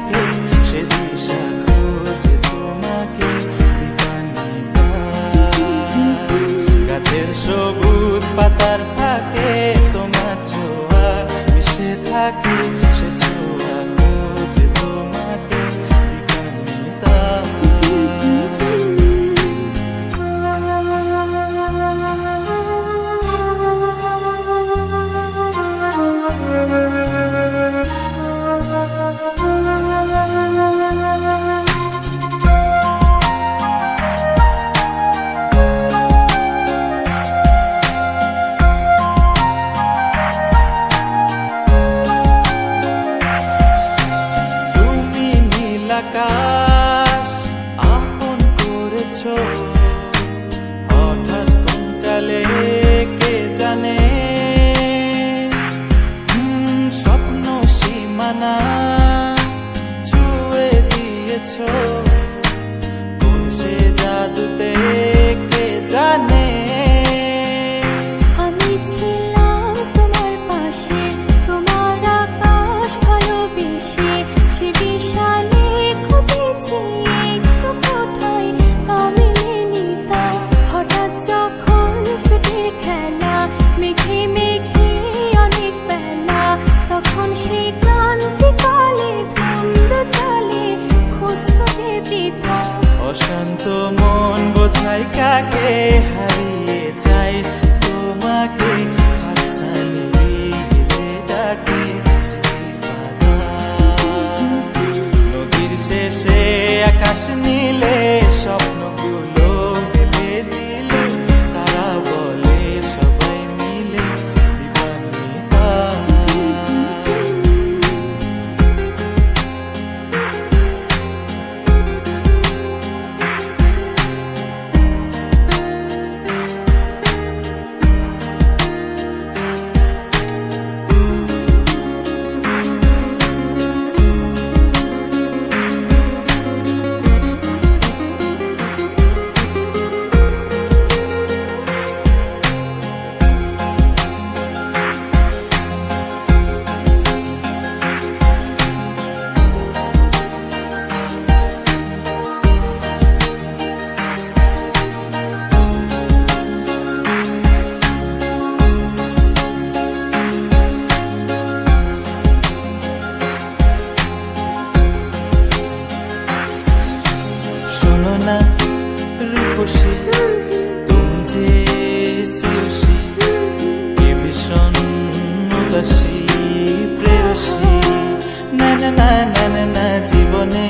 থাকে সে দিশা খোঁজে তোমাকে গাছের সবুজ পাতার ফাঁকে তোমার ছোঁয়া মিশে থাকে আকাশ আপন করেছ। হঠাৎ কোন কালে কে জানে? স্বপ্ন সীমানা ছুঁয়ে দিয়েছ। অশান্ত মন বোঝাই কাকে হারিয়ে চাইছি তোমাকে হাতছানি ডাকে। নদীর শেষে আকাশ নীলে স্বপ্নগুলো উদাসী প্রেয়সী। না না না না না না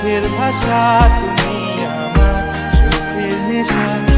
চোখের ভাষা তুমি আমার সুখের নেশা।